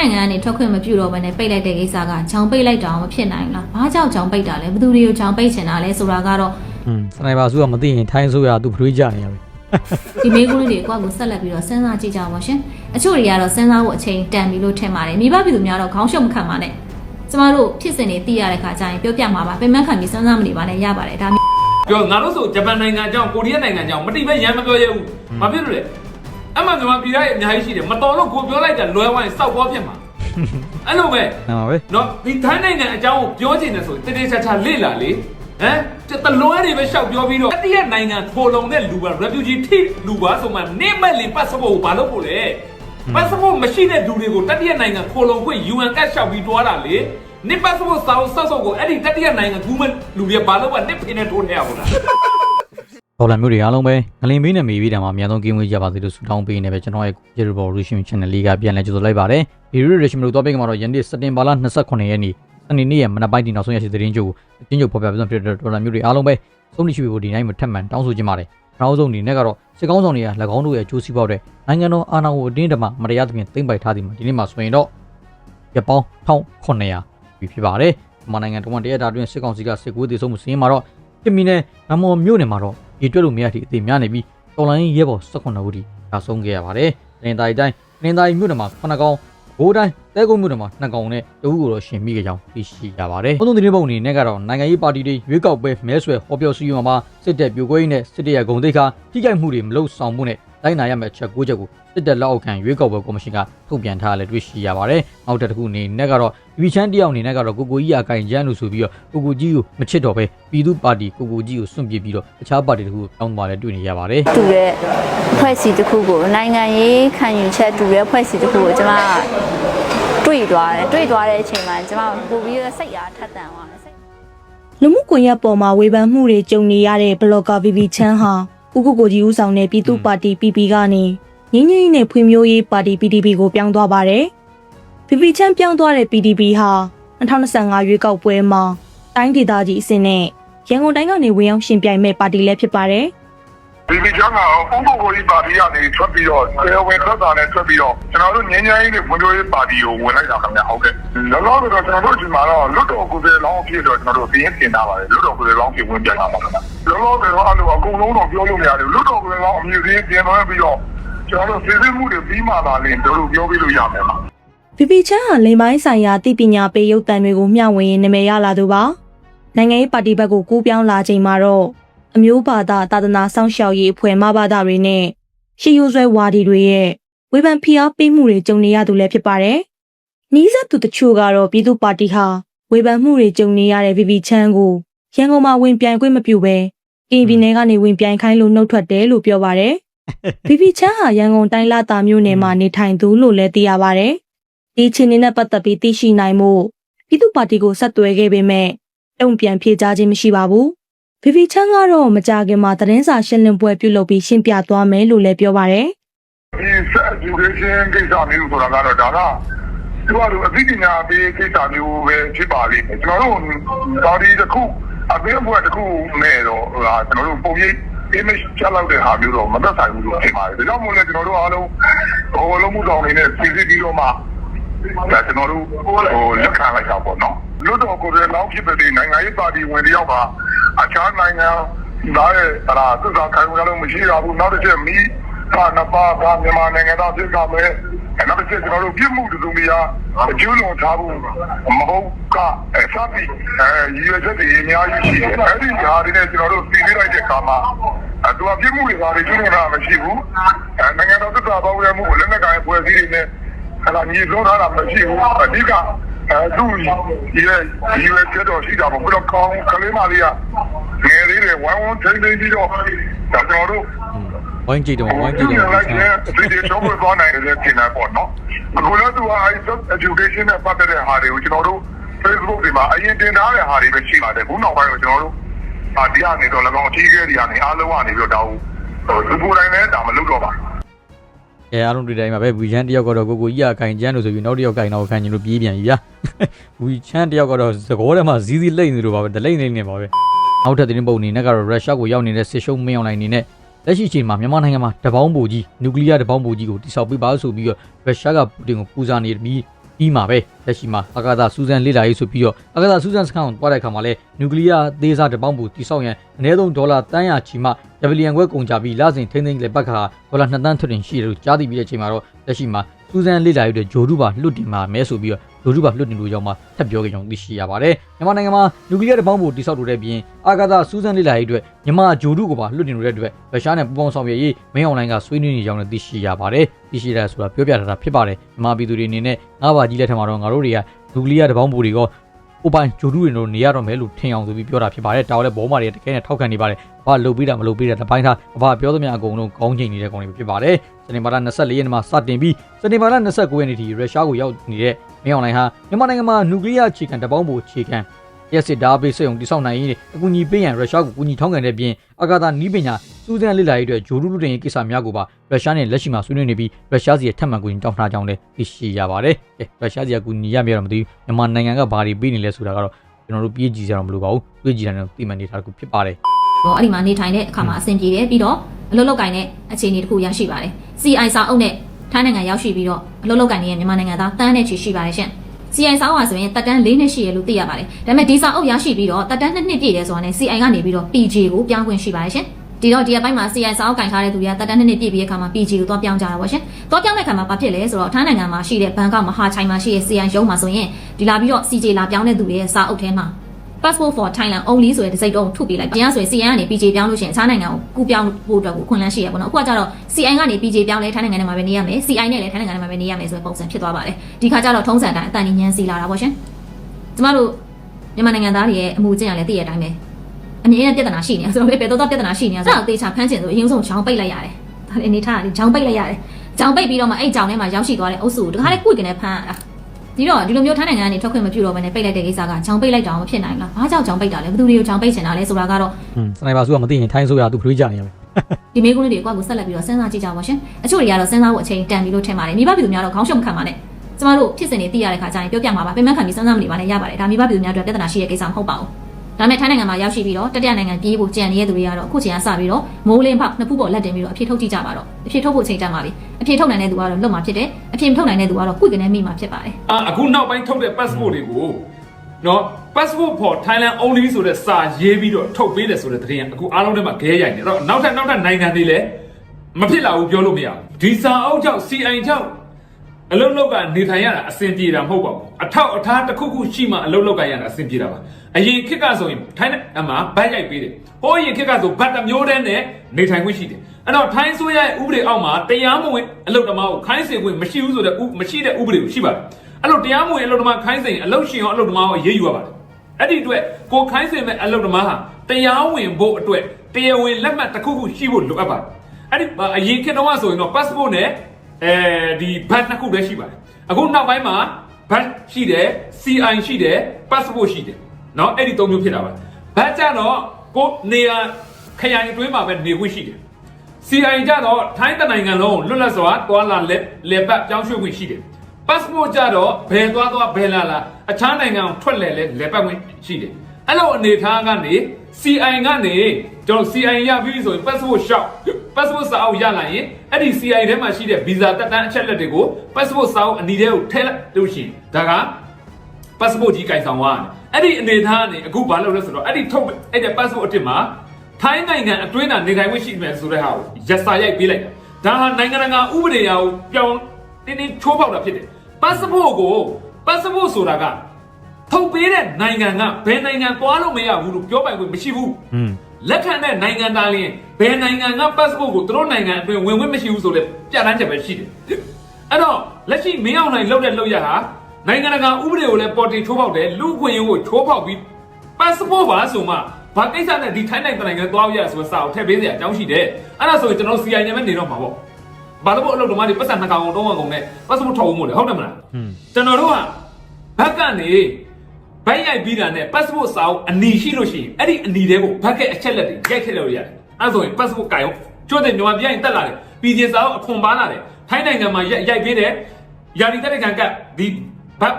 ထိုင်းနိုင်ငံကနေထွက်ခွင့်မပြုတော့ဘဲနဲ့ပိတ်လိုက်တဲ့ကိစ္စကဂျောင်ပိတ်လိုက်တာမဖြစ်နိုင်ဘူးလားဘာကြောင့်ဂျောင်ပိတ်တာလဲဘယ်သူတွေကိုဂျောင်ပိတ်ချင်တာလဲဆိုတာကတော့ဟွန်းစနိုက်ပါစုကမသိရင်ထိုင်းဆိုရသူဖရွေးကြနေရပြီဒီမေးခွန်းလေးတွေကိုယ့်ကိုဆက်လက်ပြီးတော့စဉ်းစားကြည့်ကြပါရှင်အချို့တွေကတော့စဉ်းစားဖို့အချိန်တန်ပြီလို့ထင်ပါတယ်မိဘပြည်သူများတော့ခေါင်းရှုပ်မခံပါနဲ့ကျမတို့ဖြစ်စဉ်တွေသိရတဲ့ခါကျရင်ပြောပြမှာပါပြင်မခံပြီးစဉ်းစားမနေပါနဲ့ရပါတယ်ဒါပြောငါတို့ဆိုဂျပန်နိုင်ငံအကြောင်းကိုရီးယားနိုင်ငံအကြောင်းမတိပဲရမ်းမပြောရဘူး။ဘာဖြစ်လို့လဲ။ အမှန်ကမှပြည်သားရဲ့အများကြီးရှိတယ်။မတော်လို့ကိုပြောလိုက်တာလွဲဝိုင်းစောက်ပေါ်ဖြစ်မှာ။အဲ့လိုပဲနားပါပဲနော်ဒီထိုင်းနိုင်ငံအကြောင်းကိုပြောချင်တယ်ဆိုတတိချာချာလေ့လာလေ။ဟမ်တလွဲတွေပဲရှောက်ပြောပြီးတော့တတိယနိုင်ငံခိုလုံတဲ့လူပါ refugee ထိလူပါဆိုမှနေမဲ့လင် passport ကိုဘာလုပ်ဖို့လဲ။ passport မရှိတဲ့လူတွေကိုတတိယနိုင်ငံခိုလုံခွင့် UN ကရှောက်ပြီးတွားတာလေ။နေ passport စာအုပ်စောက်စောက်ကိုအဲ့ဒီတတိယနိုင်ငံကူးမဲ့လူတွေဘာလို့ကနေဖိနေထိုးနေရဘူးလား။ ဒေါ်လာမျိုးတွေအားလုံးပဲငလင်ပေးနဲ့မေးပြီးတာမှာအများဆုံးကင်းဝေးကြပါစေလို့ဆုတောင်းပေးနေပဲကျွန်တော်ရဲ့ Zero Revolution Channel လေးကပြန်လဲကြိုဆိုလိုက်ပါတယ်ဒီရီရေရှင်မလို့တော့ပေးကမှာတော့ယနေ့စက်တင်ဘာလ29ရက်နေ့စနေနေ့ရဲ့မနက်ပိုင်းဒီနောက်ဆုံးရရှိသတင်းကြိုအချင်းချုပ်ဖော်ပြပြဖြစ်တဲ့ဒေါ်လာမျိုးတွေအားလုံးပဲစုံနေရှိဖို့ဒီနိုင်မထက်မှန်တောင်းဆိုခြင်းပါတယ်နောက်ဆုံးဒီနေ့ကတော့စစ်ကောင်းဆောင်တွေက၎င်းတို့ရဲ့အကျိုးစီးပွားတွေနိုင်ငံတော်အာဏာကိုအတင်းတမမတရားသဖြင့်သိမ်းပိုက်ထားသည်မှာဒီနေ့မှာဆိုရင်တော့ရပောင်း1900ပြီဖြစ်ပါတယ်မြန်မာနိုင်ငံတော်ဝန်တရတာတွင်စစ်ကောင်စီကစစ်ကူးတည်ဆုံးမှုစီးရင်မှာတော့ပြည်မီနယ်နမော်မြို့နယ်မှာတော့ ရေတွက်လို့မရသည့်အသေးများနေပြီးတော်လိုင်းရဲဘော်18ဦးထိဒါဆုံးခဲ့ရပါတယ်။တင်တိုင်းတိုင်းတင်တိုင်းမြို့နယ်မှာ9ကောင်ဘိုးတိုင်းတဲကုန်းမြို့နယ်မှာ2ကောင်နဲ့တဦးကိုတော့ရှင်မိခဲ့ကြောင်းသိရှိရပါတယ်။ဘုံသုံးသတင်းပုံအနေနဲ့ကတော့နိုင်ငံရေးပါတီတွေရွေးကောက်ပွဲမဲဆွယ်ဟောပြောစည်းရုံးမှာစစ်တပ်ပြိုကွဲရေးနဲ့စစ်တပ်ရဲ့ဂုံတိတ်ခါထိခိုက်မှုတွေမလုပ်ဆောင်မှုနဲ့ တိုင်းနာရမယ့်အချက်၉ချက်ကိုစစ်တပ်လက်အောက်ခံရွေးကောက်ပွဲကော်မရှင်ကထုတ်ပြန်ထားတယ်တွေ့ရှိရပါတယ်။နောက်တစ်ခုအနေနဲ့ကတော့ဒီချမ်းတယောက်အနေနဲ့ကတော့ကိုကိုကြီးအကင်ကျန်းလို့ဆိုပြီးတော့ကိုကိုကြီးကိုမချစ်တော့ပဲပြည်သူပါတီကိုကိုကြီးကိုစွန့်ပစ်ပြီးတော့အခြားပါတီတခုကိုတောင်းသွားတယ်တွေ့နေရပါတယ်။တူတဲ့ဖွဲ့စည်းတစ်ခုကိုနိုင်ငံရေးခံယူချက်တူတဲ့ဖွဲ့စည်းတစ်ခုကိုကျွန်မတွေ့သွားတယ်တွေ့သွားတဲ့အချိန်မှာကျွန်မပို့ပြီးတော့စိတ်အားထက်သန်သွားတယ်စိတ်လူမှုကွန်ရက်ပေါ်မှာဝေဖန်မှုတွေကြုံနေရတဲ့ဘလော့ဂါ VV ချမ်းဟာ ဦးကိုကိုကြီးဦးဆောင်တဲ့ပြည်သူ့ပါတီ PP ကနေငင်းငင်းနဲ့ဖွံ့ဖြိုးရေးပါတီ PDP ကိုပြောင်းသွားပါတယ်။ VV ချမ်းပြောင်းသွားတဲ့ PDP ဟာ2025ရွေးကောက်ပွဲမှာတိုင်းဒေသကြီးအဆင့်နဲ့ရန်ကုန်တိုင်းကနေဝင်ရောက်ရှင်ပြိုင်မဲ့ပါတီလည်းဖြစ်ပါတယ်။ ဒီဒီချမ်းကတော့ပုံပုံကိုကြီးပါတီကနေထွက်ပြီးတော့ကျေဝယ်ထွက်တာနဲ့ထွက်ပြီးတော့ကျွန်တော်တို့ငင်းငိုင်းနဲ့ဖွံ့ဖြိုးရေးပါတီကိုဝင်လိုက်တာခင်ဗျဟုတ်ကဲ့လောလောဆယ်တော့ကျွန်တော်တို့ဒီမှာတော့လွတ်တော်ကိုယ်စားလောင်းအဖြစ်တော့ကျွန်တော်တို့ပြင်းတင်ထားပါတယ်လွတ်တော်ကိုယ်စားလောင်းဖြစ်ဝင်ပြန်လာပါခင်ဗျလောလောဆယ်တော့အဲ့လိုအကုန်လုံးတော့ပြောလို့မရတယ်လွတ်တော်ကိုယ်စားလောင်းအမြင့်သေးပြင်သွားပြီးတော့ကျွန်တော်တို့စစ်စစ်မှုတွေပြီးမှလာရင်တို့ပြောပြီးလို့ရမယ်ပါ VV ချမ်းဟာလိမ်ပိုင်းဆိုင်ရာတည်ပညာပေးရုပ်သံတွေကိုမျှဝေရင်းနာမည်ရလာသူပါနိုင်ငံရေးပါတီဘက်ကိုကူးပြောင်းလာချိန်မှာတော့ အမျိုးဘာသာသာသနာစောင့်ရှောက်ရေးအဖွဲ့မဘာသာတွေနဲ့ရှီယိုဆွဲဝါဒီတွေရဲ့ဝေဖန်ဖိအားပေးမှုတွေကြုံနေရသူလည်းဖြစ်ပါတယ်နီးစပ်သူတချို့ကတော့ပြည်သူ့ပါတီဟာဝေဖန်မှုတွေကြုံနေရတဲ့ VV ချမ်းကိုရန်ကုန်မှာဝင်ပြိုင်ခွင့်မပြုဘဲကင်ပြည်နယ်ကနေဝင်ပြိုင်ခိုင်းလို့နှုတ်ထွက်တယ်လို့ပြောပါတယ် VV ချမ်းဟာရန်ကုန်တိုင်းလာတာမြို့နယ်မှာနေထိုင်သူလို့လည်းသိရပါတယ်။ဒီချင်းနေနဲ့ပတ်သက်ပြီးသိရှိနိုင်မှုပြည်သူ့ပါတီကိုဆက်သွယ်ခဲ့ပေမဲ့တုံ့ပြန်ဖြေကြားခြင်းမရှိပါဘူး။ VV ချမ်းကတော့မကြခင်မှာသတင်းစာရှင်းလင်းပွဲပြုလုပ်ပြီးရှင်းပြသွားမယ်လို့လည်းပြောပါတယ်။ဒီဆက် education ကိစ္စမျိုးဆိုတာကတော့ဒါကသူကတော့အသိပညာပေးကိစ္စမျိုးပဲဖြစ်ပါလိမ့်မယ်ကျွန်တော်တို့ဒါဒီတစ်ခုအပေးအပွဲတစ်ခုနဲ့တော့ဟာကျွန်တော်တို့ပုံရိပ် image ချက်လောက်တဲ့ဟာမျိုးတော့မသက်ဆိုင်ဘူးလို့ထင်ပါတယ်ဒါကြောင့်မို့လဲကျွန်တော်တို့အားလုံးဟိုလုံးမှုဆောင်နေနဲ့ပြည်စည်းပြီးတော့မှ ဒါကျွန်တော်တို့ဟိုလက်ခံလိုက်တာပေါ့နော်လွတ်တော်ကိုယ်လည်းလောက်ဖြစ်တဲ့နိုင်ငံရေးပါတီဝင်တယောက်ပါအခြားနိုင်ငံသားရဲ့ဟာသစ္စာခံယူရလို့မရှိရဘူးနောက်တစ်ချက်မီးကနပါကမြန်မာနိုင်ငံသားဖြစ်ကမဲ့အဲ့နောက်တစ်ချက်ကျွန်တော်တို့ပြစ်မှုတူမီယာအကျိုးလွန်ထားဖို့မဟုတ်ကအဲစသည်အဲရည်ရွယ်ချက်တွေအများကြီးရှိတယ်အဲ့ဒီဟာတွေနဲ့ကျွန်တော်တို့ပြည်ပြလိုက်တဲ့အခါမှာအဲသူကပြစ်မှုတွေဘာတွေကျူးလွန်တာမရှိဘူးအဲနိုင်ငံတော်သစ္စာပေါင်းရမှုကိုလက်နက်ကိုင်ဖွဲ့စည်းတွေနဲ့ အဲ့ဒါညီဆုံးထားတာမရှိဘူးအဓိကအဲသူရဲ့ရည်ရွယ်ချက်တော့ရှိတာပေါ့ဘယ်တော့ကောင်းကလေးမလေးကငယ်လေးတွေဝိုင်းဝန်းထိန်းသိမ်းပြီးတော့ဒါကျွန်တော်တို့ဝိုင်းကြည့်တော့ဝိုင်းကြဒီည့်တော့လိုလိုက်တဲ့ဒီတော့ဘယ်သွားနိုင်လဲကျင်တာပေါ့နော်အခုလည်းသူက ISO education နဲ့ပတ်သက်တဲ့ဟာတွေကိုကျွန်တော်တို့ Facebook တွေမှာအရင်တင်ထားတဲ့ဟာတွေပဲရှိပါတယ်ခုနောက်ပိုင်းတော့ကျွန်တော်တို့အာဒီကနေတော့၎င်းအထီးကဲတွေကနေအားလုံးကနေပြီးတော့ဒါဟိုသူကိုယ်တိုင်လည်းဒါမလုပ်တော့ပါဘူး အဲအားလုံးဒီတိုင်းမှာပဲဝီချန်တယောက်ကတော့ကိုကိုကြီးအကင်ကျန်းလို့ဆိုပြီးနောက်တစ်ယောက်ကင်တော့ခံချင်လို့ပြေးပြန်ပြီဗျာဝီချန်တယောက်ကတော့သကောထဲမှာဇီးဇီးလိမ့်နေလို့ပါပဲဒလိမ့်နေနေပါပဲနောက်ထပ်သတင်းပုံအနေနဲ့ကတော့ရုရှားကိုရောက်နေတဲ့စစ်ရှုံးမင်းအောင်လိုင်းအနေနဲ့လက်ရှိအချိန်မှာမြန်မာနိုင်ငံမှာတပေါင်းပူကြီးနျူကလ িয়ার တပေါင်းပူကြီးကိုတိစောက်ပေးပါဆိုပြီးတော့ရုရှားကပူတင်ကိုပူဇာနေပြီး ပြီးမှာပဲလက်ရှိမှာအာကာသစူးစမ်းလေ့လာရေးဆိုပြီးတော့အာကာသစူးစမ်းစခန်းကိုတွားတဲ့အခါမှာလဲနျူကလ িয়ার သေးစားတစ်ပေါင်းပူတိဆောက်ရန်အနည်းဆုံးဒေါ်လာတန်းရချီမှဒဗလီယံခွဲကုန်ကြပြီးလစဉ်ထိန်းသိမ်းလေပတ်ခါဒေါ်လာ2တန်းထွတ်တင်ရှိတယ်လို့ကြားသိပြီးတဲ့အချိန်မှာတော့လက်ရှိမှာ စူးစမ်းလေ့လာရေးအတွက်ဂျိုဒူပါလွတ်တင်မှာမဲဆိုပြီးတော့ဂျိုဒူပါလွတ်တင်လို့ရောက်မှထပ်ပြောခဲ့ကြောင်းသိရှိရပါတယ်မြန်မာနိုင်ငံမှာနျူကလ িয়ার တစ်ပေါင်းပူတိဆောက်လို့တဲ့ပြင်အာကာသစူးစမ်းလေ့လာရေးအတွက်မြန်မာဂျိုဒူကိုပါလွတ်တင်လို့တဲ့အတွက်ရုရှားနဲ့ပူးပေါင်းဆောင်ရွက်ရေးမင်းအွန်လိုင်းကဆွေးနွေးနေကြောင်းလည်းသိရှိရပါတယ်သိရှိရဆိုတာပြောပြထားတာဖြစ်ပါတယ်မြန်မာပြည်သူတွေအနေနဲ့ငါးပါးကြီးလက်ထက်မှာတော့ငါတို့တွေကနျူကလ িয়ার တစ်ပေါင်းပူတွေ ကဟိုပိုင်းဂျိုဒူတွေတို့နေရတော့မယ်လို့ထင်အောင်ဆိုပြီးပြောတာဖြစ်ပါတယ်တောက်လည်းဘောမာတွေတကယ်နဲ့ထောက်ခံနေပါတယ်ဘာလုတ်ပြီးတာမလုတ်ပြီးတာတစ်ပိုင်းထားဘာပြောသမျှအကုန်လုံးကောင်းချိန်နေတဲ့ကောင်တွေဖြစ်ပါတယ်စနေပါလာ24ရက်နေ့မှာစတင်ပြီးစနေပါလာ29ရက်နေ့ထိရုရှားကိုရောက်နေတဲ့မင်းအွန်လိုင်းဟာမြန်မာနိုင်ငံမှာနျူကလ িয়ার ခြေခံတစ်ပေါင်းပူခြေခံ ရက်စစ်ဓာတ်ပေးစက်ုံတိစောက်နိုင်ရေးအကူအညီပေးရန်ရုရှားကိုကူညီထောင်းခံတဲ့ပြင်အာကာသနီးပညာစူးစမ်းလေ့လာရေးအတွက်ဂျိုဒူလူတင်ရေးကိစ္စများကိုပါရုရှားနဲ့လက်ရှိမှာဆွေးနွေးနေပြီးရုရှားစီရဲ့ထပ်မံကူညီတောင်းထားကြောင်းလည်းသိရှိရပါတယ်။ကဲရုရှားစီကကူညီရမြေတော့မသိဘူးမြန်မာနိုင်ငံကဘာတွေပေးနေလဲဆိုတာကတော့ကျွန်တော်တို့ပြေးကြည့်ကြတော့မလိုပါဘူး။တွေးကြည့်တယ်တော့သိမှနေတာတစ်ခုဖြစ်ပါတယ်တော့အဲ့ဒီမှာနေထိုင်တဲ့အခါမှာအဆင်ပြေတယ်ပြီးတော့အလုပ်လုပ်ကင်တဲ့အခြေအနေတစ်ခုရရှိပါတယ် CI စာအုပ်နဲ့ထိုင်းနိုင်ငံရောက်ရှိပြီးတော့အလုပ်လုပ်ကင်နေတဲ့မြန်မာနိုင်ငံသားတန်းနဲ့ချီရှိပါတယ်ရှင် CI စာအုပ်ဟာဆိုရင်တက်တန်း၄နှစ်ရှိရလို့သိရပါတယ်ဒါပေမဲ့ဒီစာအုပ်ရရှိပြီးတော့တက်တန်း2နှစ်ပြည့်တယ်ဆိုတာနဲ့ CI ကနေပြီးတော့ PG ကိုပြောင်းခွင့်ရှိပါတယ်ရှင်ဒီတော့ဒီအပိုင်းမှာ CI စာအုပ်ကင်ထားတဲ့သူတွေကတက်တန်း2နှစ်ပြည့်ပြီးတဲ့အခါမှာ PG ကိုသွားပြောင်းကြတာပေါ့ရှင်သွားပြောင်းတဲ့အခါမှာဘာဖြစ်လဲဆိုတော့ထိုင်းနိုင်ငံမှာရှိတဲ့ဘန်ကောက်မဟာချိုင်မှာရှိတဲ့ CI ရုံးမှာဆိုရင်ဒီလာပြီးတော့ CJ လာပြောင်းတဲ့သူတွေရဲ့စာအုပ်ထဲမှာ passport for Thailand only ဆိုတဲ့ဒီစိတ်တော့ထုတ်ပေးလိုက်။တရားဆိုရင် CN ကနေ PJ ပြောင်းလို့ရှိရင်အခြားနိုင်ငံကိုကူးပြောင်းဖို့အတွက်ကိုခွင့်လန်းရှိရပါတော့။အခုကကျတော့ CN ကနေ PJ ပြောင်းလဲထိုင်းနိုင်ငံထဲမှာပဲနေရမယ်။ CI နဲ့လည်းထိုင်းနိုင်ငံထဲမှာပဲနေရမယ်ဆိုတဲ့ပုံစံဖြစ်သွားပါတယ်။ဒီခါကျတော့ထုံးစံတိုင်းအတန်ကြီးညံစီလာတာပေါ့ရှင်။ကျမတို့မြန်မာနိုင်ငံသားတွေရဲ့အမှုကျင့်ရလဲသိရတဲ့အတိုင်းပဲ။အမြဲတမ်းပြဿနာရှိနေတာဆိုတော့ဘယ်တော့ပြဿနာရှိနေတာဆိုတော့သေချာဖမ်းချင်ဆိုအရင်ဆုံးချောင်းပိတ်လိုက်ရတယ်။ဒါလည်းအနေထားကလေချောင်းပိတ်လိုက်ရတယ်။ချောင်းပိတ်ပြီးတော့မှအဲ့ချောင်းထဲမှာရောက်ရှိသွားတဲ့အုပ်စုကိုတခါလေကွိကနေဖမ်းရတာ။ ဒီတော့ဒီလိုမျိုးထိုင်းနိုင်ငံကနေထွက်ခွင့်မပြုတော့ဘဲနဲ့ပိတ်လိုက်တဲ့ကိစ္စကချောင်ပိတ်လိုက်တာမဖြစ်နိုင်ဘူးလား။ဘာကြောင့်ချောင်ပိတ်တာလဲ။ဘယ်သူတွေကိုချောင်ပိတ်ချင်တာလဲဆိုတာကတော့။ဟွန်းစနိုက်ပါစုကမသိရင်ထိုင်းဆိုရသူခွေးကြနေရမယ်ဒီမေးခွန်းလေးတွေကိုကိုဆက်လက်ပြီးတော့စဉ်းစားကြည့်ကြပါရှင်။အချို့တွေကတော့စဉ်းစားဖို့အချိန်တန်ပြီလို့ထင်ပါတယ်။မိဘပြည်သူများတော့ခေါင်းရှုံမခံပါနဲ့။ကျမတို့ဖြစ်စဉ်တွေသိရတဲ့ခါကျရင်ပြောပြမှာပါ။ပြင်ပခံပြီးစဉ်းစားမနေပါနဲ့ရပါတယ်။ဒါမိဘပြည်သူများအတွက်ပြဿနာရှိတဲ့ကိစ္စမဟုတ်ပါဘူး။ ဒါပေမဲ့ထိုင်းနိုင်ငံမှာရောက်ရှိပြီးတော့တတိယနိုင်ငံပြေးဖို့ကြံနေတဲ့သူတွေကတော့အခုချိန်ကစပြီးတော့မိုးလင်းဖောက်နှစ်ဖူးပေါ်လက်တင်ပြီးတော့အဖြစ်ထုတ်ကြည့်ကြပါတော့။အဖြစ်ထုတ်ဖို့ချိန်တန်ပါပြီ။အဖြစ်ထုတ်နိုင်တဲ့သူကတော့လွတ်မှာဖြစ်တယ်။အဖြစ်မထုတ်နိုင်တဲ့သူကတော့ကုတ်ကနေမိမှာဖြစ်ပါတယ်။အာအခုနောက်ပိုင်းထုတ်တဲ့ passport တွေကိုနော် passport for Thailand only ဆိုတဲ့စာရေးပြီးတော့ထုတ်ပေးတယ်ဆိုတဲ့သတင်းကအခုအားလုံးထဲမှာခဲရိုက်နေအဲ့တော့နောက်ထပ်နောက်ထပ်နိုင်ငံတွေလည်းမဖြစ်လာဘူးပြောလို့မရဘူးဒီစာအုပ်ကြောင့် CI ကြောင့်အလုတ်လောက်က နေထိုင်ရတာအဆင်ပြေတာမဟုတ်ပါဘူးအထောက်အထားတစ်ခုခုရှိမှအလုတ်လောက်ကရတာအဆင်ပြေတာပါ အရင်ခေတ်ကဆိုရင်ထိုင်းအမှာဘတ်ရိုက်ပေးတယ်ဟိုးအရင်ခေတ်ကဆိုဘတ်တစ်မျိုးတည်းနဲ့နေထိုင်ခွင့်ရှိတယ်အဲ့တော့ထိုင်းဆိုရရဲ့ဥပဒေအောက်မှာတရားမဝင်အလုတ်တမားကိုခိုင်းစေခွင့်မရှိဘူးဆိုတဲ့ဥမရှိတဲ့ဥပဒေကိုရှိပါတယ်အဲ့လိုတရားမဝင်အလုတ်တမားခိုင်းစေရင်အလုတ်ရှင်ရောအလုတ်တမားကိုရေးယူရပါတယ်အဲ့ဒီအတွက်ကိုခိုင်းစေမဲ့အလုတ်တမားဟာတရားဝင်ဖို့အတွက်တရားဝင်လက်မှတ်တစ်ခုခုရှိဖို့လိုအပ်ပါတယ်အဲ့ဒီအရင်ခေတ်တော့ဆိုရင်တော့ passport နဲ့အဲဒီဘတ်နှစ်ခုတည်းရှိပါတယ်အခုနောက်ပိုင်းမှာဘတ်ရှိတယ် CI ရှိတယ် passport ရှိတယ် เนาะအဲ့ဒီသုံးမျိုးဖြစ်တာပါဘတ်ကြတော့ကိုနေရာခရိုင်အတွင်းမှာပဲနေခွင့်ရှိတယ် CI ကြတော့ထိုင်းတနိုင်ငံလုံးလွတ်လပ်စွာတွာလာလက်လက်ပတ်ပြောင်းရွှေ့ခွင့်ရှိတယ် passport ကြတော့ဘယ်သွားသွားဘယ်လာလာအခြားနိုင်ငံကိုထွက်လဲလဲလက်ပတ်ခွင့်ရှိတယ်အဲ့လိုအနေထားကနေ CI ကနေကျွန်တော် CI ရပြီဆိုရင် passport ရှောက် passport စာအုပ်ရလာရင်အဲ့ဒီ CI ထဲမှာရှိတဲ့ visa တက်တန်းအချက်လက်တွေကို passport စာအုပ်အနီထဲကိုထည့်လိုက်လို့ရှိရင်ဒါက passport ကြီးကင်ဆောင်သွားတယ်အဲ့ဒီအနေထားကနေအခုဘာလုပ်လဲဆိုတော့အဲ့ဒီထုတ်အဲ့ဒီ passport အစ်စ်မှာထိုင်းနိုင်ငံအတွင်းသာနေထိုင်ခွင့်ရှိမယ်ဆိုတဲ့ဟာကိုရက်စာရိုက်ပေးလိုက်တာဒါဟာနိုင်ငံတကာဥပဒေအရကိုပြောင်းတင်းတင်းချိုးဖောက်တာဖြစ်တယ် passport ကို passport ဆိုတာကထုတ်ပေးတဲ့နိုင်ငံကဘယ်နိုင်ငံသွားလို့မရဘူးလို့ပြောပိုင်ခွင့်မရှိဘူး။ဟွန်းလက်ခံတဲ့နိုင်ငံသားလင်းဘယ်နိုင်ငံက passport ကိုသူတို့နိုင်ငံအတွင်းဝင်ခွင့်မရှိဘူးဆိုလဲပြဋ္ဌာန်းချက်ပဲရှိတယ်အဲ့တော့လက်ရှိမင်းအောင်နိုင်လောက်တဲ့လောက်ရဟာ နိုင်ငံတကာဥပဒေကိုလည်းပေါ်တင်ချိုးဖောက်တယ်လူ့အခွင့်အရေးကိုချိုးဖောက်ပြီး passport ပါဆိုမှဘာကိစ္စနဲ့ဒီထိုင်းနိုင်ငံနိုင်ငံသွားရဆိုစာကိုထည့်ပေးစရာအကြောင်းရှိတယ်အဲ့ဒါဆိုရင်ကျွန်တော် CI ညမဲ့နေတော့မှာပေါ့ဘာလို့အလုပ်သမားတွေပတ်စံနှစ်ကောင်တော့ကောင်နဲ့ passport ထုတ်ဖို့မို့လဲဟုတ်တယ်မလားဟွန်းကျွန်တော်တို့ကဘက်ကနေဘက်ရိုက်ပြီးတာနဲ့ passport စာအုပ်အနီရှိလို့ရှိရင်အဲ့ဒီအနီတွေကိုဘက်ကအချက်လက်တွေရိုက်ထည့်လို့ရတယ်အဲ့ဒါဆိုရင် passport ကင်အောင်ကျွတ်တဲ့မြန်မာပြည်ရင်တက်လာတယ်ပြည်ချင်းစာအုပ်အခွန်ပါလာတယ်ထိုင်းနိုင်ငံမှာရိုက်ရိုက်ပေးတယ်ယာရီတက်တဲ့ခံကဒီ ဘက်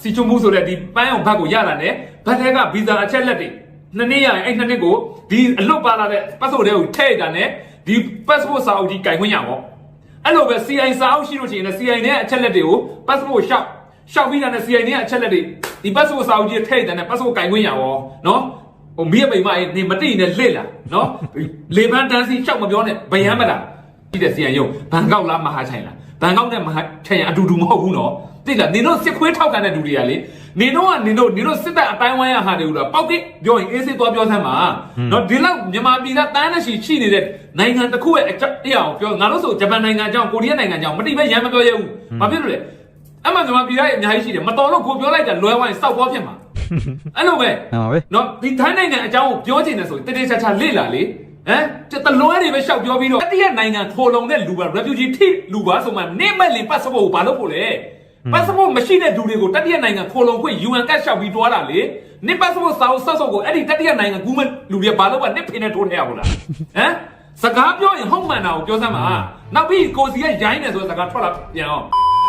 စီချုံမှုဆိုတဲ့ဒီပန်းအောင်ဘက်ကိုရလာတယ်ဘက်ထဲကဗီဇာအချက်လက်တွေနှစ်နှစ်ရရင်အဲ့နှစ်နှစ်ကိုဒီအလွတ်ပါလာတဲ့ passport တွေကိုထည့်တာနဲ့ဒီ passport စာအုပ်ကြီးကင်ခွင့်ရပါအဲ့လိုပဲ CI စာအုပ်ရှိလို့ရှိရင်လည်း CI နဲ့အချက်လက်တွေကို passport ရှောက်ရှောက်ပြီးတာနဲ့ CI နဲ့အချက်လက်တွေဒီပတ်စပို့စာအုပ်ကြီးထဲ့တယ်နဲ့ပတ်စပို့ကင်ခွင့်ရရောနော်ဟိုမိရပိန်မအေးနေမတိနဲ့လက်လာနော်လေပန်းတန်းစီရှောက်မပြောနဲ့ဗယမ်းမလားဒီတဲ့ CI ရုံဘန်ကောက်လားမဟာချိုင်လားဘန်ကောက်နဲ့မဟာချိုင်အတူတူမဟုတ်ဘူးနော် သိလားနင်တို့စစ်ခွေးထောက်ကန်တဲ့လူတွေကလေနင်တို့ကနင်တို့နင်တို့စစ်တပ်အတိုင်းဝိုင်းရဟာတွေလို့ပေါက်ကိပြောရင်အေးစစ်သွားပြောစမ်းပါနော်ဒီလောက်မြန်မာပြည်ကတန်းနဲ့ရှိရှိနေတဲ့နိုင်ငံတစ်ခုရဲ့အကြောင်းအရာကိုပြောငါတို့ဆိုဂျပန်နိုင်ငံကြောင့်ကိုရီးယားနိုင်ငံကြောင့်မတိပဲရမ်းမပြောရဘူးဘာဖြစ်လို့လဲအမှန်မြန်မာပြည်ရဲ့အများကြီးရှိတယ်မတော်လို့ကိုပြောလိုက်တာလွဲဝိုင်းစောက်ပေါ်ဖြစ်မှာအဲ့လိုပဲမှန်ပါပဲနော်ဒီထိုင်းနိုင်ငံအကြောင်းကိုပြောချင်တယ်ဆိုရင်တတိချာချာလေ့လာလေဟမ်ကျတလွဲတွေပဲရှောက်ပြောပြီးတော့တတိယနိုင်ငံထိုလုံတဲ့လူပါ refugee ထိလူပါဆိုမှနေမဲ့လင် passport ကိုဘာလို့ပို့လဲ passport မရှိတဲ့လူတွေကိုတတိယနိုင်ငံထိုလုံခွင့် UN ကတ်ရှောက်ပြီးတွားတာလေနေ passport စာအုပ်ဆက်စုပ်ကိုအဲ့ဒီတတိယနိုင်ငံကူးမဲ့လူတွေဘာလို့ပါနေဖိနေထိုးထည့်ရဘူးလားဟမ်စကားပြောရင်ဟုတ်မှန်တာကိုပြောစမ်းပါနောက်ပြီးကိုစီကရိုင်းတယ်ဆိုတဲ့စကားထွက်လာပြန်အောင်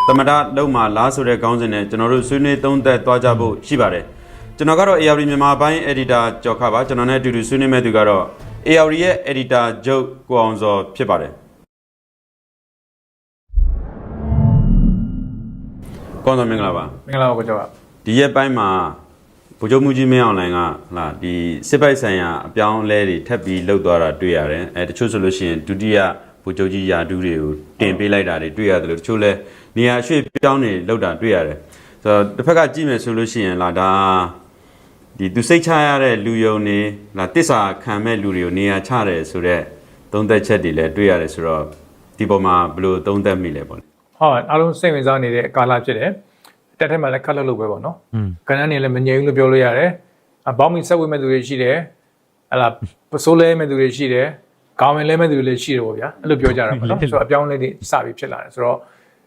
သမဒလုံးမှာလားဆိုတဲ့ခေါင်းစဉ်နဲ့ကျွန်တော်တို့ဆွေးနွေးသုံးသပ်သွားကြဖို့ရှိပါတယ်ကျွန်တော်ကတော့ ARD မြန်မာပိုင်း editor ကျော်ခပါကျွန်တော်နဲ့အတူတူဆွေးနွေးမဲ့သူကတော့ ARD ရဲ့ editor ချုပ်ကိုအောင်စောဖြစ်ပါတယ် ကောင်းတော်မင်္ဂလာပါမင်္ဂလာပါကိုကျော်ပါဒီရက်ပိုင်းမှာဗိုလ်ချုပ်မှုကြီးမင်းအောင်လှိုင်ကဟလာဒီစစ်ပိုက်ဆိုင်ရာအပြောင်းအလဲတွေထပ်ပြီးလှုပ်သွားတာတွေ့ရတယ်အဲတချို့ဆိုလို့ရှိရင်ဒုတိယဗိုလ်ချုပ်ကြီးယာဒူးတွေကိုတင်ပေးလိုက်တာတွေတွေ့ရတယ်လို့တချို့လဲနေရာရွှေ့ပြောင်းနေလှုပ်တာတွေ့ရတယ်ဆိုတော့တစ်ဖက်ကကြည့်မယ်ဆိုလို့ရှိရင်လာဒါဒီသူစိတ်ချရတဲ့လူယုံနေလာတစ္ဆာခံမဲ့လူတွေကိုနေရာချတယ်ဆိုတော့သုံးသက်ချက်တွေလည်းတွေ့ရတယ်ဆိုတော့ဒီပေါ်မှာဘယ်လိုသုံးသက်မိလဲပေါ့ ဟုတ်အားလုံးစိတ်ဝင်စားနေတဲ့ကာလဖြစ်တယ်တက်ထက်မှလည်းခက်လို့လို့ပဲပေါ့နော်อืมကဏ္ဍနေလည်းမငြိမ်ဘူးလို့ပြောလို့ရတယ်အဘောင်းမီဆက်ဝေးမဲ့သူတွေရှိတယ်ဟလာပစိုးလဲမဲ့သူတွေရှိတယ်ကောင်းဝင်လဲမဲ့သူတွေလည်းရှိတယ်ပေါ့ဗျာအဲ့လိုပြောကြတာပေါ့နော်ဆိုတော့အပြောင်းလဲတွေစပြီးဖြစ်လာတယ်ဆိုတော့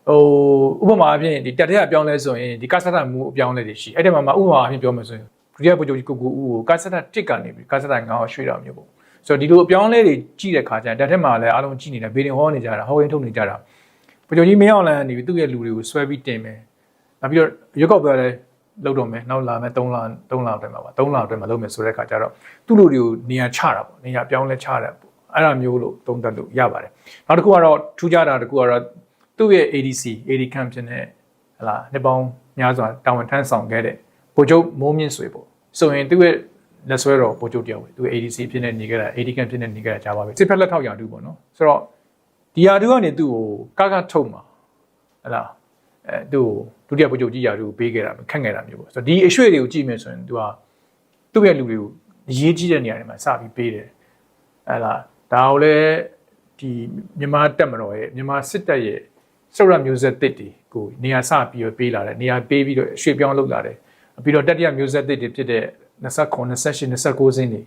ဟိုဥပမာအဖြစ်ဒီတက်ထက်အပြောင်းလဲဆိုရင်ဒီကဆတ်တာမူအပြောင်းလဲတွေရှိအဲ့ဒီမှာမှာဥပမာအဖြစ်ပြောမယ်ဆိုရင်ဒုတိယပုဂ္ဂိုလ်ကြီးကိုကိုဦးကိုကဆတ်တာတစ်ကနေပြီးကဆတ်တာငါ့ကိုရွှေ့တော့မျိုးပေါ့ဆိုတော့ဒီလိုအပြောင်းလဲတွေကြည့်တဲ့ခါကျရင်တက်ထက်မှာလည်းအားလုံးကြည့်နေတာဘေဒင်ဟောနေကြတာဟောရင်ထုတ်နေကြတာ ပကြိုကြီးမင်းအောင်လန်ကနေပြီးသူ့ရဲ့လူတွေကိုဆွဲပြီးတင်မယ်နောက်ပြီးတော့ရွက်ကောက်ပြောလဲလောက်တော့မယ်နောက်လာမယ်3လ3လအတွင်းမှာပါ3လအတွင်းမှာလုပ်မယ်ဆိုတဲ့ခါကျတော့သူ့လူတွေကိုနေရာချတာပေါ့နေရာပြောင်းလဲချတာပေါ့အဲ့ဒါမျိုးလို့သုံးသပ်လို့ရပါတယ်နောက်တစ်ခုကတော့ထူးခြားတာတစ်ခုကတော့သူ့ရဲ့ ADC AD camp ဖြစ်နေဟလာနှစ်ပေါင်းများစွာတာဝန်ထမ်းဆောင်ခဲ့တဲ့ဗိုလ်ချုပ်မိုးမြင့်ဆွေပေါ့ဆိုရင်သူ့ရဲ့လက်ဆွဲတော်ဗိုလ်ချုပ်တယောက်ပဲသူ ADC ဖြစ်နေနေခဲ့တာ AD camp ဖြစ်နေနေခဲ့တာကြားပါပဲစစ်ဖက်လက်ထောက်ရာတူပေါ့နော်ဆိုတော့ ဒီယာတူကနေသူ့ကိုကကထုတ်မှာဟဲ့လားအဲသူ့ကိုဒုတိယဗိုလ်ချုပ်ကြီးယာတူကိုပေးခဲ့တာခန့်ခဲ့တာမျိုးပေါ့ဆိုတော့ဒီအရွှေ့တွေကိုကြည့်မယ်ဆိုရင်သူကသူ့ရဲ့လူတွေကိုအရေးကြီးတဲ့နေရာတွေမှာစပြီးပေးတယ်ဟဲ့လားဒါကိုလည်းဒီမြန်မာတက်မတော်ရဲ့မြန်မာစစ်တပ်ရဲ့စုရမျိုးဆက်တစ်တွေကိုနေရာစပြီးတော့ပေးလာတယ်နေရာပေးပြီးတော့အရွှေ့ပြောင်းလုပ်လာတယ်ပြီးတော့တတိယမျိုးဆက်တစ်တွေဖြစ်တဲ့29 28 29စင်းတွေ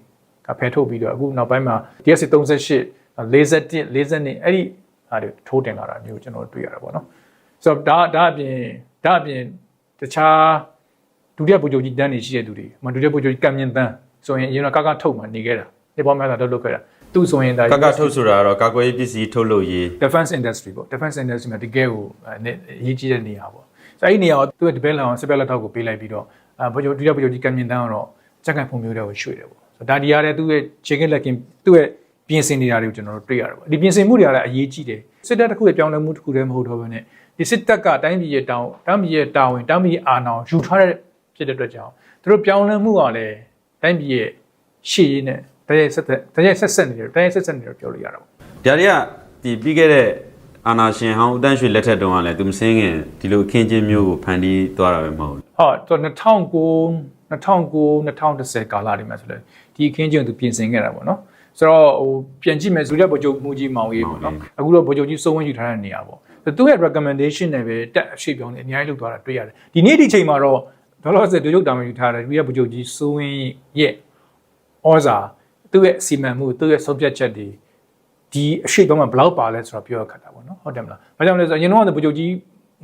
ကဖယ်ထုတ်ပြီးတော့အခုနောက်ပိုင်းမှာ DS 38 41 40နှစ် အဲ့ဒီဟာတွေထိုးတင်လာတာမျိုးကျွန်တော်တွေ့ရတာပေါ့နော်ဆိုတော့ဒါဒါအပြင်ဒါအပြင်တခြားဒုတိယဗိုလ်ချုပ်ကြီးတန်းနေရှိတဲ့သူတွေမဒုတိယဗိုလ်ချုပ်ကြီးကံမြင့်တန်းဆိုရင်အရင်ကကကထုတ်မှနေခဲ့တာဒီပေါ်မှာတော့လုပ်ခဲ့တာသူဆိုရင်ဒါကကထုတ်ဆိုတာကတော့ကာကွယ်ရေးပစ္စည်းထုတ်လုပ်ရေး defense industry ပေါ့ defense industry မှာတကယ်ကိုအဲအရေးကြီးတဲ့နေရာပေါ့ဆိုတော့အဲ့ဒီနေရာကိုသူက develop အောင် spell လက်ထောက်ကိုပေးလိုက်ပြီးတော့အဲဗိုလ်ချုပ်ဒုတိယဗိုလ်ချုပ်ကြီးကံမြင့်တန်းကတော့စက္ကန့်ဖုံမျိုးတွေကိုရွှေ့တယ်ပေါ့ဆိုတော့ဒါဒီရတဲ့သူ့ရဲ့ chicken legging သူ့ရဲ့ ပြင်ဆင်နေတာတွေကိုကျွန်တော်တို့တွေ့ရတယ်ပေါ့ဒီပြင်ဆင်မှုတွေကလည်းအရေးကြီးတယ်စစ်တပ်တစ်ခုရဲ့ပြောင်းလဲမှုတစ်ခုတည်းမဟုတ်တော့ဘဲနဲ့ဒီစစ်တပ်ကတိုင်းပြည်ရဲ့တောင်းတိုင်းပြည်ရဲ့တာဝန်တိုင်းပြည်အာဏာကိုယူထားတဲ့ဖြစ်တဲ့အတွက်ကြောင့်သူတို့ပြောင်းလဲမှုကလည်းတိုင်းပြည်ရဲ့ရှေ့ရင်းနဲ့တရက်ဆက်တရက်ဆက်ဆက်နေတယ်တရက်ဆက်ဆက်နေတယ်ပြောလို့ရတာပေါ့ဒါတွေကဒီပြီးခဲ့တဲ့အာနာရှင်ဟောင်းဦးတန်းရွှေလက်ထက်တုန်းကလည်းသူမစင်းခင်ဒီလိုအခင်းချင်းမျိုးကိုဖန်တီးသွားတာပဲမဟုတ်ဘူးဟုတ်တော့2009 2009 2010ကာလတွေမှာဆိုလဲဒီအခင်းကျင်းသူပြင်ဆင်ခဲ့တာပေါ့နော် ဆိုတော့ဟိုပြန်ကြည့်မယ်ဇူရက်ဗိုလ်ချုပ်မူကြီးမောင်ရေးပေါ့နော်အခုတော့ဗိုလ်ချုပ်ကြီးစိုးဝင်းယူထားတဲ့နေရာပေါ့သူရဲ့ recommendation နဲ့ပဲတက်အရှိပြောင်းနေအများကြီးလုပ်သွားတာတွေ့ရတယ်ဒီနေ့ဒီချိန်မှာတော့ဒေါ်လာဆက်ဗိုလ်ချုပ်တာဝန်ယူထားတဲ့ဇူရက်ဗိုလ်ချုပ်ကြီးစိုးဝင်းရဲ့ဩဇာသူ့ရဲ့စီမံမှုသူ့ရဲ့ဆုံးဖြတ်ချက်တွေဒီအရှိပြောင်းမှာဘယ်လောက်ပါလဲဆိုတော့ပြောရခက်တာပေါ့နော်ဟုတ်တယ်မလားဘာကြောင့်လဲဆိုတော့ရင်တော့ဗိုလ်ချုပ်ကြီး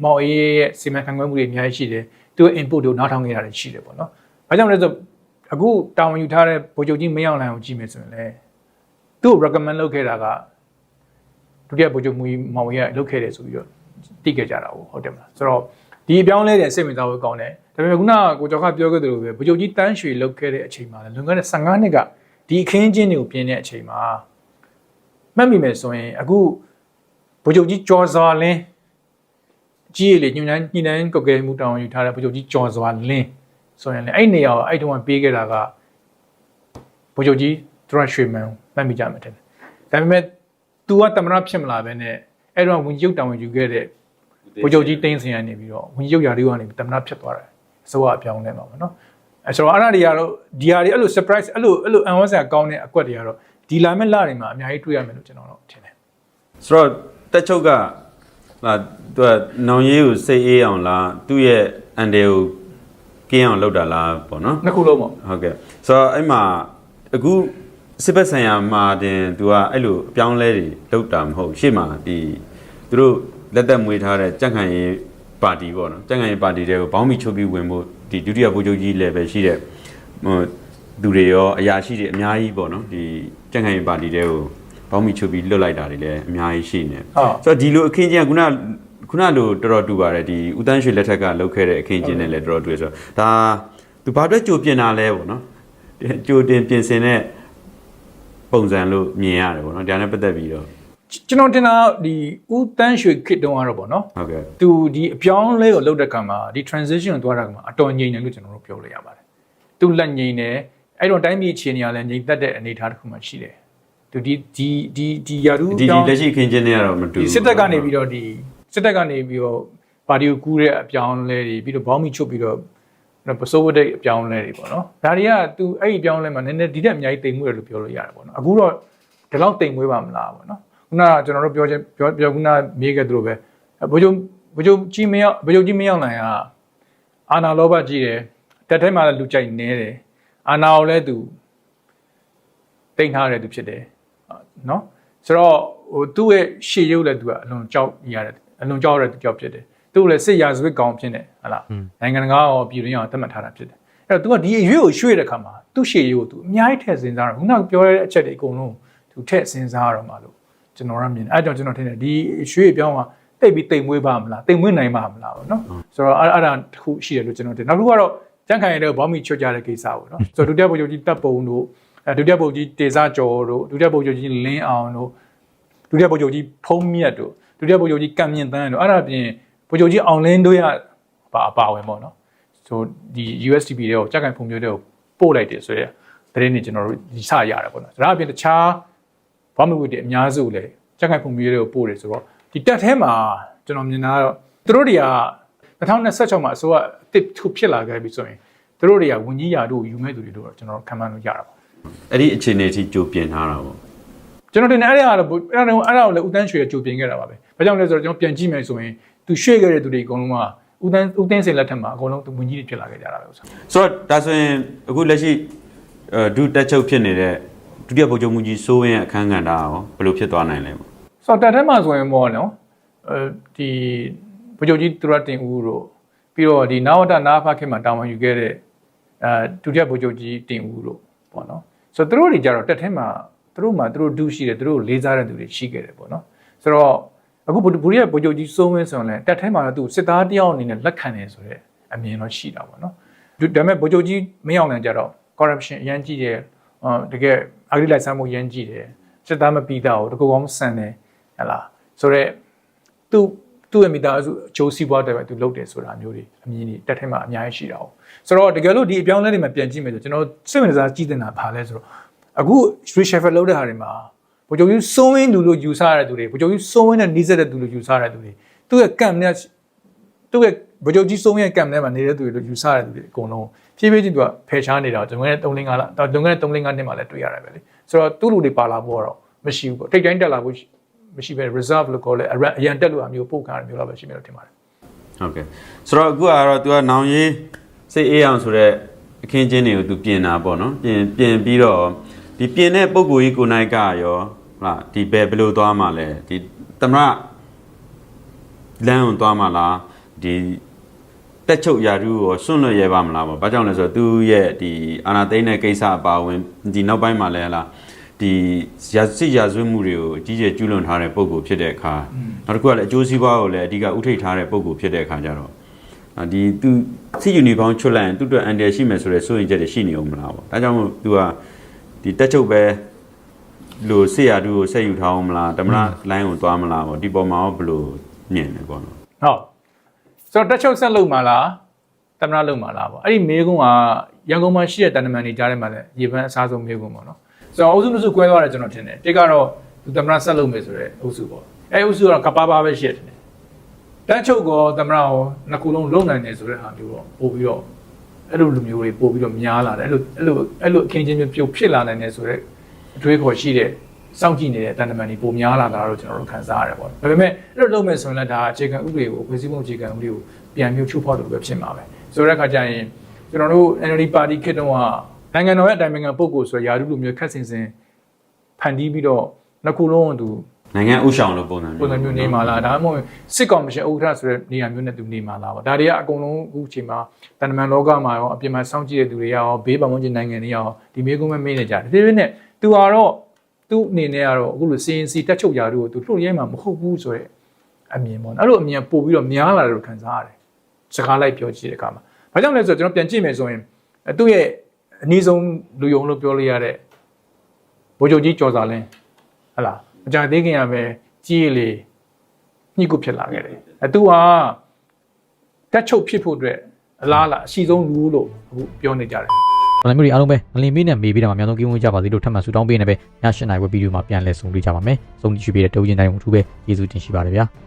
မောင်အေးရဲ့စီမံခန့်ခွဲမှုတွေအများကြီးရှိတယ်သူ့ input တွေကိုနားထောင်ခဲ့ရတယ်ရှိတယ်ပေါ့နော်ဘာကြောင့်လဲဆိုတော့အခုတာဝန်ယူထားတဲ့ဗိုလ်ချုပ်ကြီးမင်းအောင်လှိုင်ကိုကြည့်မယ်ဆိုရင်လည်း သူ့ recommend လုပ်ခဲ့တာကဒုတိယဗိုလ်ချုပ်မူကြီးမောင်အေးကလုပ်ခဲ့တယ်ဆိုပြီးတော့သိခဲ့ကြတာဟုတ်တယ်မလားဆိုတော့ဒီအပြောင်းလဲတဲ့စိတ်ဝင်စားဖို့ကောင်းတယ်ဒါပေမဲ့ခုနကကိုကျော်ခပြောခဲ့သလိုပဲဗိုလ်ချုပ်ကြီးတန်းရွှေလုပ်ခဲ့တဲ့အချိန်မှာလည်းလွန်ခဲ့တဲ့15နှစ်ကဒီအခင်းချင်းတွေကိုပြင်တဲ့အချိန်မှာမှတ်မိမယ်ဆိုရင်အခုဗိုလ်ချုပ်ကြီးကျော်စော်လင်းအကြီးအလေးညဉ့်ညညဉ့်နှန်းကုတ်ကဲမှုတောင်းယူထားတဲ့ဗိုလ်ချုပ်ကြီးကျော်စွာလင်းဆိုရင်လည်းအဲ့နေရာကိုအဲ့တုန်းကပေးခဲ့တာကဗိုလ်ချုပ်ကြီးဒရတ်ရွှေမန် မှတ်မိကြမှာတယ်ဒါပေမဲ့ तू ကတမရဖြစ်မလာပဲနဲ့အဲ့တော့ဝင်ကြီးရုပ်တောင်းယူခဲ့တဲ့ဗိုလ်ချုပ်ကြီးတင်းစင်ရနေပြီးတော့ဝင်ကြီးရုပ်ရာတွေကနေတမရဖြစ်သွားတယ်အစိုးရအပြောင်းလဲမှာပေါ့နော်အဲဆိုတော့အဲ့ဒါတွေကတော့ဒီဟာတွေအဲ့လို surprise အဲ့လိုအဲ့လိုအံ့ဩစရာကောင်းတဲ့အကွက်တွေကတော့ဒီလာမဲ့လတွေမှာအများကြီးတွေ့ရမယ်လို့ကျွန်တော်တော့ထင်တယ်ဆိုတော့တက်ချုပ်ကဟာသူကနောင်ရေးကိုစိတ်အေးအောင်လားသူ့ရဲ့အန်တယ်ကိုကင်းအောင်လုပ်တာလားပေါ့နော်နှစ်ခုလုံးပေါ့ဟုတ်ကဲ့ဆိုတော့အဲ့မှာအခု စစ်ဘက်ဆိုင်ရာမှာတင်သူကအဲ့လိုအပြောင်းလဲတွေလုပ်တာမဟုတ်ရှေ့မှာဒီသူတို့လက်သက်မွေးထားတဲ့ကြံ့ခိုင်ရေးပါတီပေါ့နော်ကြံ့ခိုင်ရေးပါတီတွေကိုဘောင်းမီချုပ်ပြီးဝင်ဖို့ဒီဒုတိယဗိုလ်ချုပ်ကြီးလည်းပဲရှိတဲ့ဟိုသူတွေရောအရာရှိတွေအများကြီးပေါ့နော်ဒီကြံ့ခိုင်ရေးပါတီတွေကိုဘောင်းမီချုပ်ပြီးလွတ်လိုက်တာတွေလည်းအများကြီးရှိနေဟုတ်ဆိုတော့ဒီလိုအခင်းကျင်းကခုနခုနလိုတော်တော်တူပါတယ်ဒီဦးတန်းရွှေလက်ထက်ကလုပ်ခဲ့တဲ့အခင်းကျင်းနဲ့လည်းတော်တော်တူရဆိုတော့ဒါသူဘာအတွက်ကြိုပြင်တာလဲပေါ့နော်ကြိုတင်ပြင်ဆင်တဲ့ ပုံစံလို့မြင်ရတယ်ပေါ့နော်ဒါနဲ့ပတ်သက်ပြီးတော့ကျွန်တော်တင်တာဒီဦးတန်းရွှေခစ်တုံးကတော့ပေါ့နော်ဟုတ်ကဲ့သူဒီအပြောင်းလဲကိုလုပ်တဲ့ကံမှာဒီ transition ကိုသွားတာကမှာအတော်ငြိမ်တယ်လို့ကျွန်တော်တို့ပြောလို့ရပါတယ်သူလက်ငြိမ်တယ်အဲ့တော့တိုင်းပြည်အခြေအနေကလည်းငြိမ်သက်တဲ့အနေအထားတစ်ခုမှရှိတယ်သူဒီဒီဒီဒီယာရုဒီဒီလက်ရှိအခင်းကျင်းတွေကတော့မတူဒီဘူးစစ်တပ်ကနေပြီးတော့ဒီစစ်တပ်ကနေပြီးတော့ပါတီကိုကူးတဲ့အပြောင်းလဲတွေပြီးတော့ဘောင်းမီချုပ်ပြီးတော့ ပစိုးဝတ်တဲ့အပြောင်းလဲတွေပေါ့နော်ဒါတွေကသူအဲ့ဒီအပြောင်းလဲမှာနည်းနည်းဒီတက်အများကြီးတိမ်မှုတယ်လို့ပြောလို့ရတယ်ပေါ့နော်အခုတော့ဒီလောက်တိမ်မွေးပါမလားပေါ့နော်ခုနကကျွန်တော်တို့ပြောချင်းပြောပြောခုနမေးခဲ့သလိုပဲဘိုးချုပ်ဘိုးချုပ်ကြီးမရောက်ဘိုးချုပ်ကြီးမရောက်နိုင်ကအာနာလောဘကြီးတယ်တက်ထဲမှာလည်းလူကြိုက်နေတယ်အာနာကိုလည်းသူတိမ်ထားတယ်သူဖြစ်တယ်နော်ဆိုတော့ဟိုသူ့ရဲ့ရှေ့ရုပ်လည်းသူကအလွန်ကြောက်ရတယ်အလွန်ကြောက်ရတဲ့သူကြောက်ဖြစ်တယ် သူ့ကိုလည်းစစ်ရာဇဝတ်ကောင်ဖြစ်နေဟလားနိုင်ငံတကာရောပြည်တွင်းရောတတ်မှတ်ထားတာဖြစ်တယ်အဲ့တော့ तू ကဒီအရွေးကိုရွှေ့တဲ့ခါမှာသူ့ရှေ့ရုပ်ကို तू အများကြီးထည့်စဉ်းစားတော့ခုနကပြောရတဲ့အချက်တွေအကုန်လုံး तू ထည့်စဉ်းစားရတော့မှာလို့ကျွန်တော်ကမြင်တယ်အဲ့ကြောင့်ကျွန်တော်ထင်တယ်ဒီရွှေ့ပြောင်းကတိတ်ပြီးတိမ်မွေးပါမလားတိမ်မွေးနိုင်ပါမလားပေါ့နော်ဆိုတော့အဲ့အဲ့ဒါတစ်ခုရှိတယ်လို့ကျွန်တော်ထင်နောက်တစ်ခုကတော့ကြန့်ခိုင်ရတဲ့ဘောင်းမီချွတ်ကြတဲ့ကိစ္စပေါ့နော်ဆိုတော့ဒုတိယဗိုလ်ချုပ်ကြီးတပ်ပုံတို့အဲဒုတိယဗိုလ်ကြီးတေစာကျော်တို့ဒုတိယဗိုလ်ချုပ်ကြီးလင်းအောင်တို့ဒုတိယဗိုလ်ချုပ်ကြီးဖုံးမြတ်တို့ဒုတိယဗိုလ်ချုပ်ကြီးကံမြင့်တန်းတို့အဲ့ဒါပြင် ဗိုလ်ချုပ်ကြီးအောင်လင်းတို့ရပါအပါဝင်ပေါ့နော်ဆိုဒီ USDP တွေကိုကြက်ကန်ဖွံ့ဖြိုးတဲ့ကိုပို့လိုက်တယ်ဆိုရဲသတင်းတွေကျွန်တော်တို့ဒီစရတယ်ပေါ့နော်ဒါအပြင်တခြားဘာမှမဟုတ်တဲ့အများစုလည်းကြက်ခိုင်ပုံမျိုးတွေကိုပို့တယ်ဆိုတော့ဒီတက်ထဲမှာကျွန်တော်မြင်တာကတော့သူတို့တွေက2026မှာအစိုးရအစ်စ်ဖြစ်လာခဲ့ပြီဆိုရင်သူတို့တွေကဝန်ကြီးရာတို့ယူမဲ့သူတွေတို့တော့ကျွန်တော်ခံမှန်းလို့ရတာပါအဲ့ဒီအခြေအနေအထိကြိုပြင်ထားတာပေါ့ကျွန်တော်တင်တယ်အဲ့ဒါကတော့အဲ့ဒါတော့အဲ့ဒါကိုလည်းဦးတန်းရွှေကြိုပြင်ခဲ့တာပါပဲဘာကြောင့်လဲဆိုတော့ကျွန်တော်ပြန်ကြည့်မယ်ဆိုရင် သူရွှေ့ခဲ့တဲ့သူတွေအကုန်လုံးကဦးတန်းဦးတန်းစင်လက်ထက်မှာအကုန်လုံးသူဝန်ကြီးတွေဖြစ်လာခဲ့ကြတာပဲဥစ္စာဆိုတော့ဒါဆိုရင်အခုလက်ရှိအဲဒုတက်ချုပ်ဖြစ်နေတဲ့ဒုတိယဗိုလ်ချုပ်မှုကြီးစိုးဝင်းရဲ့အခန်းကဏ္ဍရောဘယ်လိုဖြစ်သွားနိုင်လဲပေါ့ဆိုတော့တက်ထဲမှာဆိုရင်ပေါ့နော်အဲဒီဗိုလ်ချုပ်ကြီးသူရတင်ဦးတို့ပြီးတော့ဒီနာဝတနာဖခေတ်မှာတာဝန်ယူခဲ့တဲ့အဲဒုတိယဗိုလ်ချုပ်ကြီးတင်ဦးတို့ပေါ့နော်ဆိုတော့သူတို့တွေကြတော့တက်ထဲမှာသူတို့မှာသူတို့ဒုရှိတယ်သူတို့လေးစားတဲ့သူတွေရှိခဲ့တယ်ပေါ့နော်ဆိုတော့ အခုဘူရီရဲ့ဗိုလ်ချုပ်ကြီးစိုးဝင်းဆိုရင်လည်းတက်ထဲမှာတော့သူစစ်သားတယောက်အနေနဲ့လက်ခံတယ်ဆိုတော့အမြင်တော့ရှိတာပေါ့နော်ဒါပေမဲ့ဗိုလ်ချုပ်ကြီးမင်းအောင်လည်းကြတော့ corruption အရန်ကြီးတယ်ဟောတကယ်အဂရိလိုက်စားမှုအရန်ကြီးတယ်စစ်သားမပြီးတာကိုတကူကောင်းဆန်တယ်ဟလာဆိုတော့သူသူ့ရဲ့မိသားစုအကျိုးစီးပွားတွေပဲသူလုပ်တယ်ဆိုတာမျိုးတွေအမြင်တွေတက်ထဲမှာအများကြီးရှိတာ哦ဆိုတော့တကယ်လို့ဒီအပြောင်းအလဲတွေမှာပြန်ကြည့်မယ်ဆိုကျွန်တော်စိတ်ဝင်စားကြည့်နေတာဘာလဲဆိုတော့အခု street chef လုပ်တဲ့ဟာတွေမှာ ဗိုလ်ချုပ်ကြီးစိုးဝင်းလူလို့ယူဆရတဲ့သူတွေဗိုလ်ချုပ်ကြီးစိုးဝင်းနဲ့နှီးစက်တဲ့သူလို့ယူဆရတဲ့သူတွေသူ့ရဲ့ကံနဲ့သူ့ရဲ့ဗိုလ်ချုပ်ကြီးစိုးဝင်းရဲ့ကံထဲမှာနေတဲ့သူတွေလို့ယူဆရတဲ့သူတွေအကုန်လုံးဖြည်းဖြည်းချင်းသူကဖယ်ရှားနေတာကျွန်တော်လည်း3လ5လလွန်ခဲ့တဲ့3လ5နှစ်မှာလည်းတွေ့ရတယ်ပဲလေဆိုတော့သူ့လူတွေပါလာဖို့ကတော့မရှိဘူးပေါ့ထိတ်တိုင်းတက်လာဖို့မရှိပဲ reserve လို့ခေါ်လဲအရန်တက်လို့အမျိုးပို့ခံရမျိုးလောက်ပဲရှိမယ်လို့ထင်ပါတယ်ဟုတ်ကဲ့ဆိုတော့အခုကတော့ तू ကနောင်ရေးစိတ်အေးအောင်ဆိုတော့အခင်းချင်းတွေကို तू ပြင်တာပေါ့နော်ပြင်ပြင်ပြီးတော့ ဒီပြင်တဲ့ပုံကိုကြီးကိုနိုင်ကရောဟုတ်လားဒီဘယ်ဘယ်လိုသွားမှာလဲဒီသမရလမ်းကိုသွားမှာလားဒီတက်ချုပ်ယာရုကိုစွန့်လွတ်ရဲပါမလားပေါ့ဘာကြောင့်လဲဆိုတော့သူရဲ့ဒီအာနာသိန်းတဲ့ကိစ္စအပါအဝင်ဒီနောက်ပိုင်းမှာလဲဟလားဒီရာစစ်ရာဇဝတ်မှုတွေကိုအကြီးကျယ်ကျူးလွန်ထားတဲ့ပုံကိုဖြစ်တဲ့အခါနောက်တစ်ခုကလည်းအကျိုးစီးပွားကိုလည်းအဓိကဥထိတ်ထားတဲ့ပုံကိုဖြစ်တဲ့အခါကျတော့အာဒီသူစီယူနီဖောင်းချွတ်လိုက်ရင်သူ့အတွက်အန်တယ်ရှိမယ်ဆိုတဲ့စိုးရင်ချက်တွေရှိနေအောင်မလားပေါ့ဒါကြောင့်မို့သူက ဒီတက်ချုပ်ပဲလို့ဆေးရတူကိုဆက်ယူထားအောင်မလားတမနာလိုင်းကိုသွားမလားပေါ့ဒီပေါ်မှာရောဘယ်လိုမြင်လဲပေါ့နော်ဟုတ်ဆိုတော့တက်ချုပ်ဆက်လုပ်မှာလားတမနာလုပ်မှာလားပေါ့အဲ့ဒီမေကုန်းကရန်ကုန်မှာရှိတဲ့တန်တမန်တွေကြားထဲမှာလည်းရေပန်းအစားဆုံးမေကုန်းပေါ့နော်ဆိုတော့အုပ်စုနှစ်စုကွဲသွားတယ်ကျွန်တော်ထင်တယ်တစ်ကတော့သူတမနာဆက်လုပ်မယ်ဆိုတဲ့အုပ်စုပေါ့အဲ့အုပ်စုကတော့ကပါပါပဲရှိတယ်ထင်တယ်တက်ချုပ်ကောတမနာရောနှစ်ခုလုံးလုံနိုင်တယ်ဆိုတဲ့ဟာမျိုးတော့ပို့ပြီးတော့ အဲ့လိုလူမျိုးတွေပို့ပြီးတော့များလာတယ်အဲ့လိုအဲ့လိုအဲ့လိုအခင်းချင်းမျိုးပြုတ်ဖြစ်လာနိုင်တယ်ဆိုတော့အတွေးခေါ်ရှိတဲ့စောင့်ကြည့်နေတဲ့တန်တမန်တွေပုံများလာတာတော့ကျွန်တော်တို့ခံစားရတယ်ပေါ့ဒါပေမဲ့အဲ့လိုလုပ်မယ်ဆိုရင်လည်းဒါအခြေခံဥပဒေကိုဖွဲ့စည်းပုံအခြေခံဥပဒေကိုပြန်မျိုးချုပ်ဖောက်တယ်လို့ပဲဖြစ်မှာပဲဆိုတဲ့အခါကျရင်ကျွန်တော်တို့ NLD ပါတီခေတ်တုန်းကနိုင်ငံတော်ရဲ့အတိုင်ပင်ခံပုဂ္ဂိုလ်ဆိုရယာရုလိုမျိုးခက်ဆင်ဆင်ဖန်တီးပြီးတော့နှစ်ခုလုံးကသူ နိုင်ငံဥဆောင်လို့ပုံစံမျိုးပုံစံမျိုးနေမှာလားဒါမှမဟုတ်စစ်ကောင်မရှင်ဥက္ကဋ္ဌဆိုတဲ့နေရာမျိုးနဲ့သူနေမှာလားပေါ့ဒါတွေကအကုန်လုံးအခုချိန်မှာတန်တမန်လောကမှာရောအပြင်မှာစောင့်ကြည့်တဲ့သူတွေရောဘေးပတ်ဝန်းကျင်နိုင်ငံတွေရောဒီမျိုးကုန်းမဲ့မေးနေကြတယ်ဒီလိုနဲ့သူကတော့သူ့အနေနဲ့ကတော့အခုလို CNC တက်ချုပ်ရာတို့ကိုသူလှုပ်ရဲမှာမဟုတ်ဘူးဆိုတော့အမြင်ပေါ့အဲ့လိုအမြင်ပို့ပြီးတော့များလာတယ်လို့ခံစားရတယ်စကားလိုက်ပြောကြည့်တဲ့အခါမှာဘာကြောင့်လဲဆိုတော့ကျွန်တော်ပြန်ကြည့်မယ်ဆိုရင်သူ့ရဲ့အနည်းဆုံးလူယုံလို့ပြောလို့ရတဲ့ဗိုလ်ချုပ်ကြီးကျော်စာလင်းဟလာ အကြံသေးခင်ရပဲကြီးရည်လေညှိကုဖြစ်လာခဲ့တယ်အဲသူကတက်ချုပ်ဖြစ်ဖို့အတွက်အလားအလာအရှိဆုံးလူလို့အခုပြောနေကြတယ်။ဒါမျိုးတွေအားလုံးပဲငလင်မေးနဲ့မေးပြီးတော့မှအများဆုံးကင်းဝေးကြပါစေလို့ထပ်မံဆုတောင်းပေးနေပဲည၈နိုင်ဝက်ဗီဒီယိုမှာပြန်လည်ဆုံတွေ့ကြပါမယ်။ဆုံးဖြတ်ပေးတဲ့တူချင်းတိုင်းကိုအထူးပဲကျေးဇူးတင်ရှိပါတယ်ဗျာ။